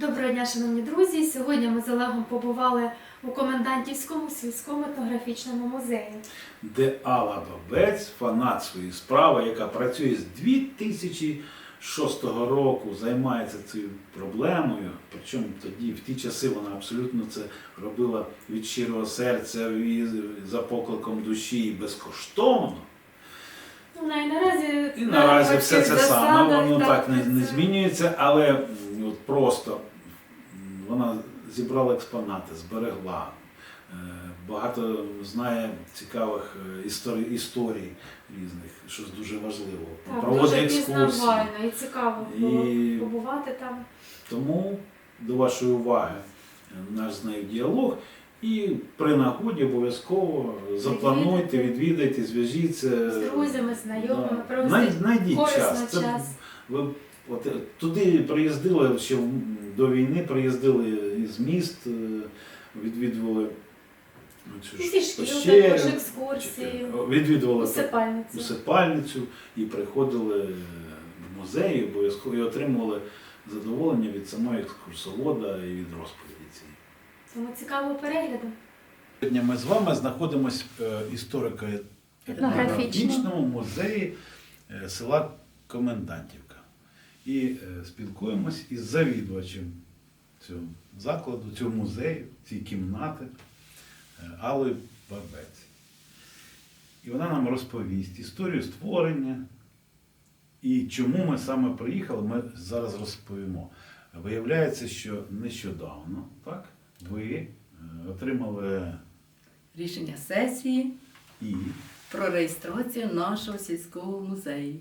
Доброго дня, шановні друзі! Сьогодні ми з Олегом побували у комендантівському сільському етнографічному музеї. де Алла Бабець, фанат своєї справи, яка працює з 2006 року, займається цією проблемою. Причому тоді, в ті часи, вона абсолютно це робила від щирого серця, за покликом душі і безкоштовно. Ну, і наразі І на наразі все це саме, воно так не, не змінюється, але м, от просто м, вона зібрала експонати, зберегла. Е, Багато знає цікавих е, історій, історій різних, щось дуже важливо. Так, Проводить дуже екскурсії. пізнавально і цікаво було І- побувати там. Тому до вашої уваги е, наш з нею діалог. І при нагоді обов'язково заплануйте, відвідайте, зв'яжіться. З друзями, знайомими, Да. провести Най- корисно час. Це час. ви от, туди приїздили ще до війни, приїздили із міст, е, відвідували ж Зі шкіл, також екскурсії, відвідували усипальниці. усипальницю і приходили в музей обов'язково і отримували задоволення від самого екскурсовода і від розповіді. Тому цікавого перегляду. Сьогодні ми з вами знаходимося в історико-етнографічному музеї е, села Комендантівка. І е, спілкуємось із завідувачем цього закладу, цього музею, цієї кімнати е, Аллою Бабець. І вона нам розповість історію створення. І чому ми саме приїхали, ми зараз розповімо. Виявляється, що нещодавно так, ви е, отримали рішення сесії і про реєстрацію нашого сільського музею.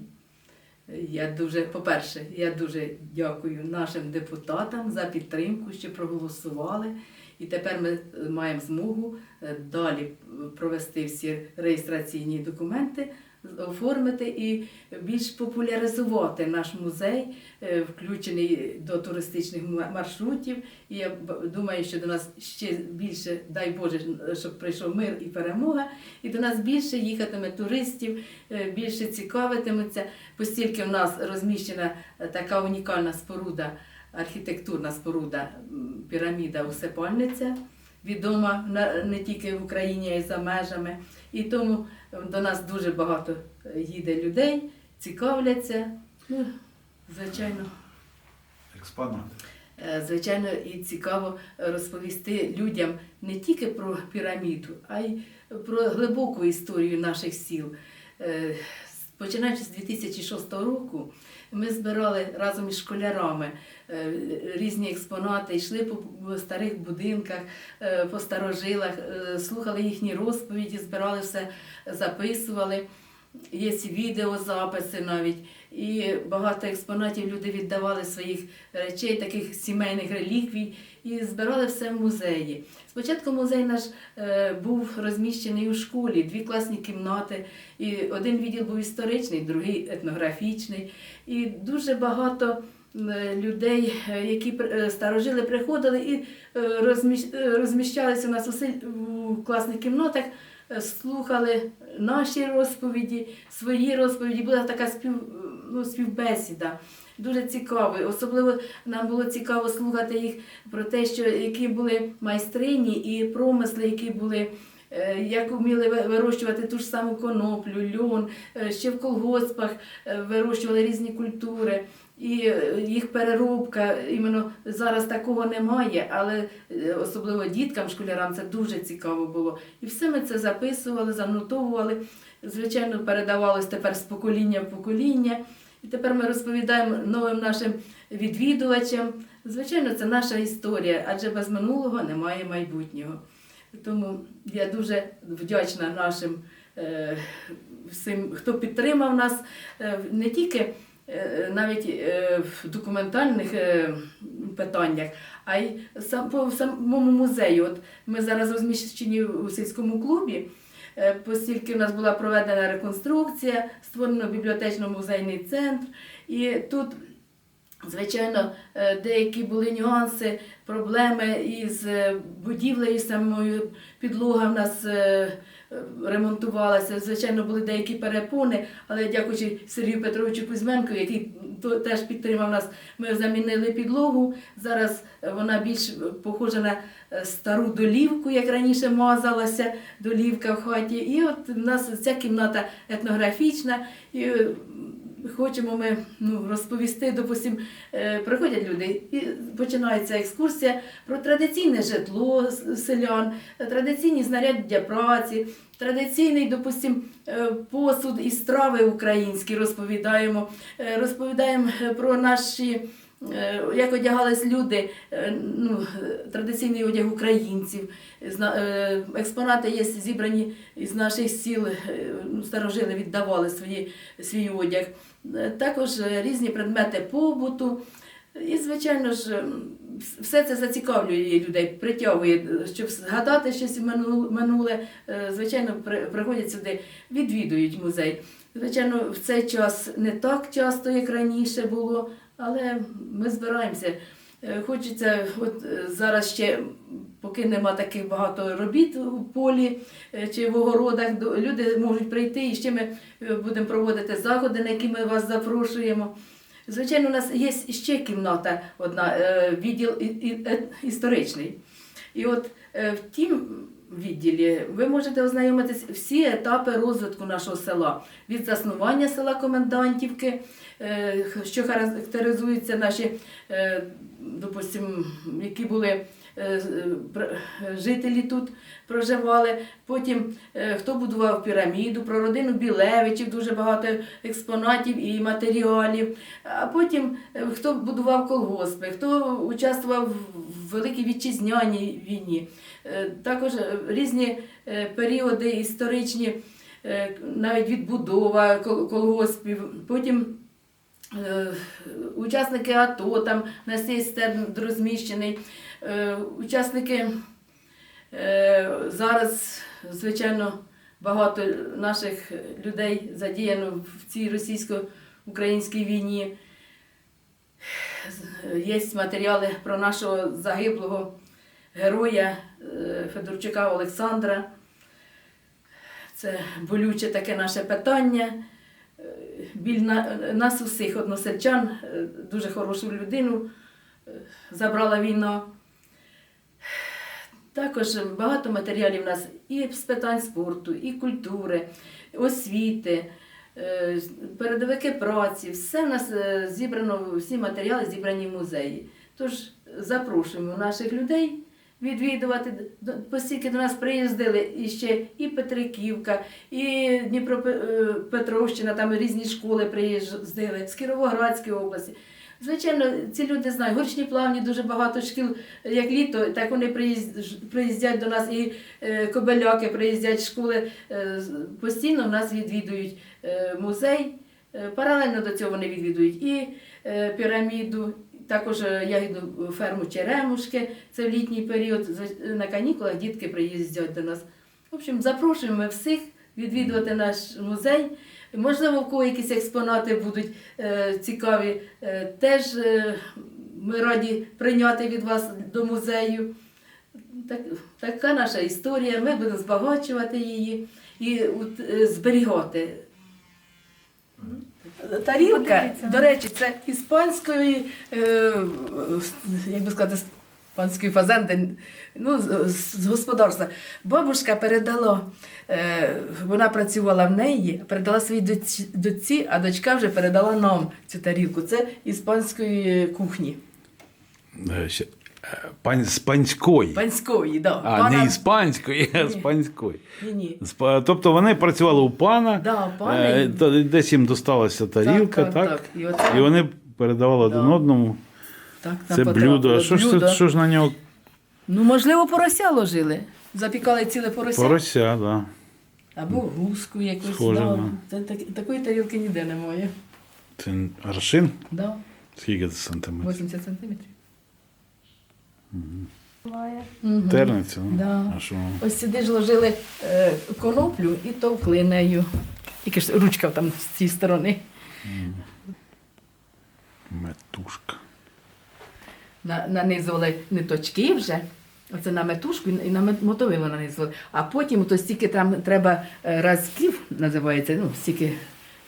Я дуже, по-перше, я дуже дякую нашим депутатам за підтримку, що проголосували. І тепер ми е, маємо змогу е, далі провести всі реєстраційні документи, оформити і більш популяризувати наш музей, е, включений до туристичних маршрутів. І я думаю, що до нас ще більше, дай Боже, щоб прийшов мир і перемога, і до нас більше їхатиме туристів, е, більше цікавитиметься, постільки в нас розміщена е, така унікальна споруда, архітектурна споруда піраміда Усипальниця, відома не тільки в Україні, а й за межами. І тому е, до нас дуже багато е, їде людей, цікавляться. Ну, звичайно. експонати. Е, Звичайно, і цікаво розповісти людям не тільки про піраміду, а й про глибоку історію наших сіл. Е, Починаючи з 2006 року, ми збирали разом із школярами е, різні експонати, йшли по старих будинках, е, по старожилах, е, слухали їхні розповіді, збирали все, записували. Є відеозаписи навіть. І багато експонатів люди віддавали своїх речей, таких сімейних реліквій, і збирали все в музеї. Спочатку музей наш е, був розміщений у школі, дві класні кімнати, і один відділ був історичний, другий етнографічний. І дуже багато е, людей, е, які старожили, приходили і розміщ- розміщалися у нас у, класних кімнатах, слухали наші розповіді, свої розповіді. Була така спів, ну, співбесіда. Дуже цікаво. Особливо нам було цікаво слухати їх про те, що які були майстрині і промисли, які були. Е, Як вміли вирощувати ту ж саму коноплю, льон, е, ще в колгоспах е, вирощували різні культури, і їх переробка. Іменно зараз такого немає, але особливо діткам, школярам це дуже цікаво було. І все ми це записували, занотовували. Звичайно, передавалось тепер з покоління в покоління. І тепер ми розповідаємо новим нашим відвідувачам. Звичайно, це наша історія, адже без минулого немає майбутнього. Тому я дуже вдячна нашим е, всім, хто підтримав нас е, не тільки е, навіть в документальних питаннях, а й по самому музею. От ми зараз розміщені у сільському клубі. Оскільки в нас була проведена реконструкція, створено бібліотечно-музейний центр, і тут, звичайно, е, деякі були нюанси, проблеми із е, будівлею самою. Підлога в нас е, ремонтувалася. Звичайно, були деякі перепони, але дякуючи Сергію Петровичу Кузьменку, який теж підтримав нас, ми замінили підлогу. Зараз вона більш похожа на стару долівку, як раніше мазалася долівка в хаті. І от у нас ця кімната етнографічна. І хочемо ми ну, розповісти, допустим, е, приходять люди і починається екскурсія про традиційне житло селян, традиційні знаряддя праці, традиційний, допустим, е, посуд і страви українські розповідаємо. Е, Розповідаємо про наші. Е, Як одягались люди, е, ну, традиційний одяг українців, е, експонати є зібрані із наших сіл, ну, старожили віддавали свої, свій одяг. Також різні предмети побуту. І, звичайно ж, все це зацікавлює людей, притягує, щоб згадати щось минуле- Звичайно, при- приходять сюди, відвідують музей. Звичайно, в цей час не так часто, як раніше було, але ми збираємося. Е, Хочеться, от е, зараз ще, поки нема таких багато робіт у полі е, чи в огородах, люди можуть прийти і ще ми будемо проводити заходи, на які ми вас запрошуємо. Звичайно, у нас є ще кімната одна, відділ історичний. І от е, в тім відділі ви можете ознайомитись всі етапи розвитку нашого села від заснування села Комендантівки, е, що характеризуються наші, допустимо, допустим, які були. Е, е, е, Жителі тут проживали. Потім хто будував піраміду, про родину Білевичів, дуже багато експонатів і матеріалів. А потім хто будував колгоспи, хто участвував в Великій вітчизняній війні. Також різні періоди історичні, навіть відбудова колгоспів. Потім учасники АТО, там у нас є стенд розміщений, учасники е, зараз, звичайно, багато наших людей задіяно в цій російсько-українській війні. Є матеріали про нашого загиблого героя е, Федорчука Олександра. Це болюче таке наше питання. Е, Біль на, нас усіх односельчан, е, дуже хорошу людину е, забрала війна. Також багато матеріалів у нас і з питань спорту, і культури, освіти, е, передовики праці. Все в нас е, зібрано, всі матеріали зібрані в музеї. Тож запрошуємо наших людей відвідувати. Постільки до нас приїздили і ще і Петриківка, і Дніпропетровщина, там різні школи приїздили, з Кіровоградської області. Звичайно, ці люди знають, горішні плавні дуже багато шкіл, як літо, так вони приїздять до нас, і е, кобеляки приїздять школи, е, постійно в нас відвідують е, музей. Паралельно до цього вони відвідують і піраміду, також ягідну ферму Черемушки, це в літній період. На канікулах дітки приїздять до нас. В общем, запрошуємо всіх відвідувати наш музей. Можливо, в кого якісь експонати будуть е, цікаві. Е, теж е, ми раді прийняти від вас до музею. Так, така наша історія. Ми будемо збагачувати її і е, зберігати. Тарілка, до речі, це іспанської, е, як би сказати, іспанської фазенди, ну, з, господарства. Бабушка передала, е, вона працювала в неї, передала своїй дочці, а дочка вже передала нам цю тарілку. Це іспанської кухні. Е, е, Пань, з панської. Панської, да. А, Пана- не іспанської, а з панської. Ні, ні. Тобто вони працювали у пана, Да, пана і- десь їм досталася тарілка, так? так, так. І оце- І вони передавали Да. один одному. Так, Це блюдо. А що ж, що ж на нього Ну, можливо, порося ложили. Запікали ціле порося. порося, да. Або гуску якусь. Схоже, да. да. Це, так, такої тарілки ніде немає. Це аршин? Да. Скільки це сантиметрів? 80 сантиметрів. Угу. Терниця? ну? Да. А що? Ось сюди ж ложили е, коноплю і товкли нею. Тільки ж ручка там з цієї сторони. Метушка. На, нанизували ниточки вже Оце на метушку і на мотовило нанесли. А потім то стільки там треба е, разків, називається, ну, стільки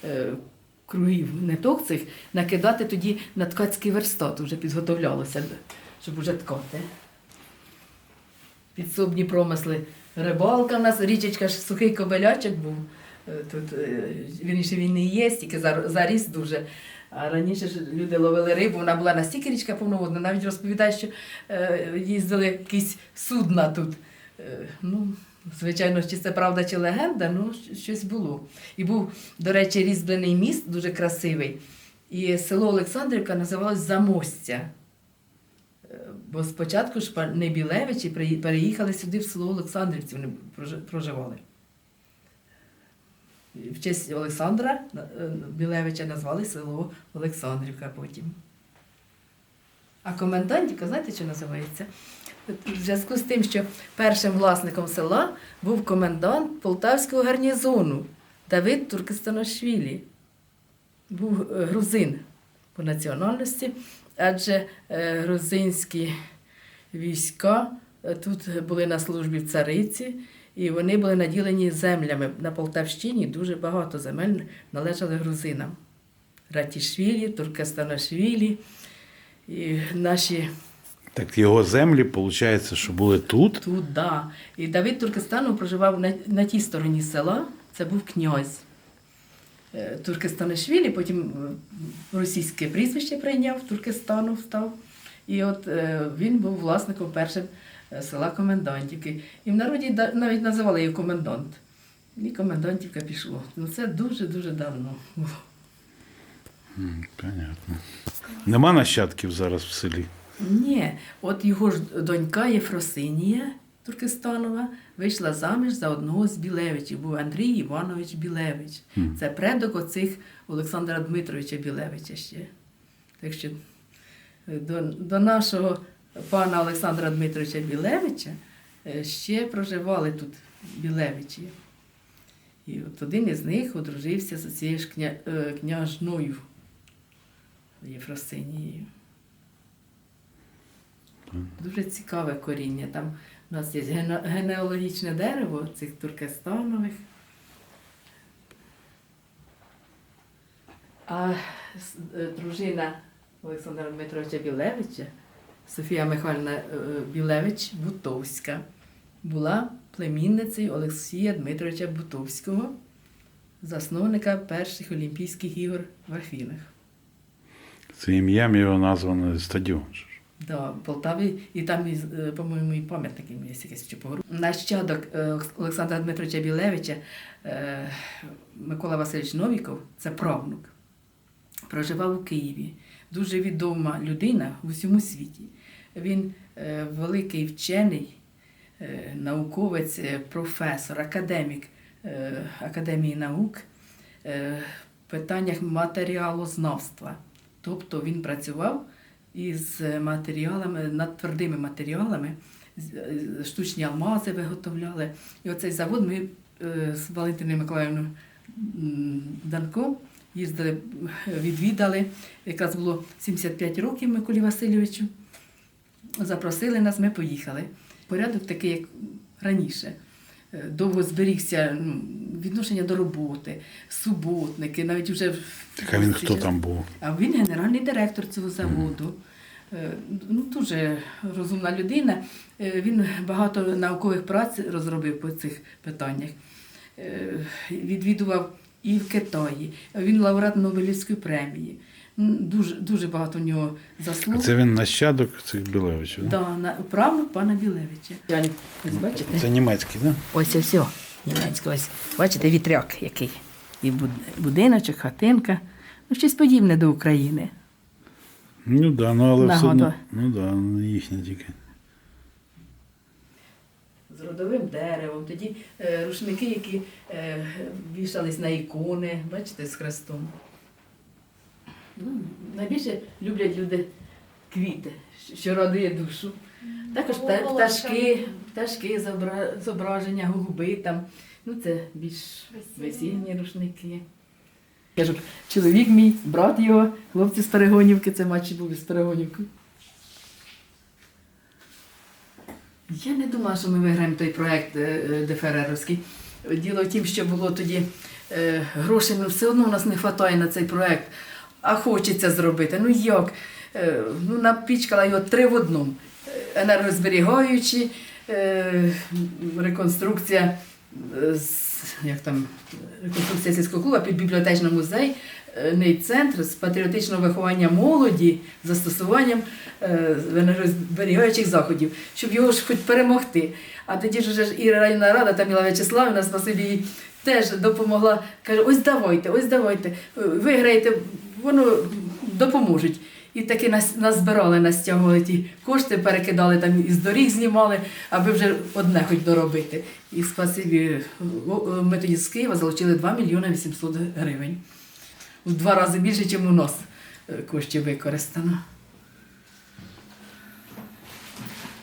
е, кругів ниток цих, накидати тоді на ткацький верстат, вже підготовлялося, щоб вже ткати. Підсобні промисли. Рибалка в нас, річечка ж сухий кобелячок був. Е, Тут е, він ще він не є, тільки заріс дуже. А раніше ж люди ловили рибу, вона була настільки річка повноводна, навіть розповідають, що е, їздили якісь судна тут. Е, ну, звичайно, чи це правда, чи легенда, ну щось було. І був, до речі, різьблений міст дуже красивий. І село Олександрівка називалось Замостя. Е, Бо спочатку ж пани Білевичі переїхали сюди в село Олександрівці, вони проживали. В честь Олександра е, Білевича назвали село Олександрівка потім. А комендантівка, знаєте, що називається? В зв'язку з тим, що першим власником села був комендант Полтавського гарнізону Давид Туркестанашвілі. Був е, грузин по національності, адже е, грузинські війська тут були на службі в цариці, і вони були наділені землями. На Полтавщині дуже багато земель належали грузинам. Ратішвілі, Туркестанашвілі. І наші Так його землі, виходить, що були тут. тут, да. І Давид Туркестанов проживав на, на тій стороні села, це був князь. Е, Туркестанашвілі, потім е, російське прізвище прийняв, Туркестанов став. І от е, він був власником першим села Комендантівки. І в народі навіть називали його комендант. І комендантівка пішло. Ну це дуже-дуже давно було. Понятно. Нема нащадків зараз в селі. Ні, от його ж донька Єфросинія Туркестанова вийшла заміж за одного з Білевичів, був Андрій Іванович Білевич. Це предок оцих Олександра Дмитровича Білевича ще. Так що е, до, до нашого пана Олександра Дмитровича Білевича е, ще проживали тут Білевичі. І от один із них одружився з цією ж кня, е, княжною Єфросинією. Дуже цікаве коріння. Там у нас є генеалогічне дерево цих туркестанових. А е, дружина Олександра Дмитровича Білевича, Софія Михайлівна е, Білевич Бутовська, була племінницею Олексія Дмитровича Бутовського, засновника перших Олімпійських ігор в Афінах. Це ім'ям його названо стадіон. Да, в і там, е, по-моєму, і пам'ятник є якийсь в Чепогору. Нащадок е, Олександра Дмитровича Білевича, е, Микола Васильович Новіков, це правнук, проживав у Києві. Дуже відома людина в усьому світі. Він е, великий вчений, е, науковець, е, професор, академік Академії наук в питаннях матеріалознавства. Тобто він працював із матеріалами, над твердими матеріалами, штучні алмази виготовляли. І оцей завод ми з Валентиною Миколаївною м, Данко їздили, відвідали. Якраз було 75 років Миколі Васильовичу. Запросили нас, ми поїхали. Порядок такий, як раніше. Е, Довго зберігся ну, відношення до роботи, суботники, навіть вже Так а він хто там був? а він генеральний директор цього заводу. Е, Ну, дуже розумна людина. Е, Він багато наукових праць розробив по цих питаннях. Відвідував і в Китаї. Він лауреат Нобелівської премії. М, Дуже, дуже багато у нього А заслуг. це він нащадок цих Білевичів. Да? Да, на правнук пана Білевича. Ось бачите? Це німецький, так? Ось ось все. Німецька, ось. Бачите, вітряк який. І будиночок, хатинка. Ну, щось подібне до України. Ну да, ну але все Нагода. одно. Ну да, не їхні тільки. з родовим деревом, тоді е, рушники, які е, вішались на ікони, бачите, з хрестом. Ну, найбільше люблять люди квіти, що радує душу. Також пта- пташки, пташки зобра- зображення, голуби там. Ну, це більш Весільні. рушники. Кажу, чоловік мій, брат його, хлопці з Перегонівки, це матчі були з Перегонівки. Я не думала, що ми виграємо той проект е, е, ДФРРовський. Діло в тім, що було тоді е, грошей, ну все одно у нас не вистачає на цей проект, а хочеться зробити. Ну як? Е, ну, напічкала його три в одному. Е, Енергозберігаючі, е, реконструкція, як там, реконструкція сільського клубу під бібліотечний музей, центр з патріотичного виховання молоді застосуванням енергозберігаючих заходів, щоб його ж хоч перемогти. А тоді ж вже ж і районна рада Таміла В'ячеславівна, спасибі їй, теж допомогла. Каже, ось давайте, ось давайте, е, виграєте, воно допоможуть. І таки нас, нас збирали, настягували ті кошти, перекидали там із доріг знімали, аби вже одне хоч доробити. І спасибі, ми тоді з Києва залучили 2 мільйони 800 гривень. В два рази більше, ніж у нас е, коштів використано.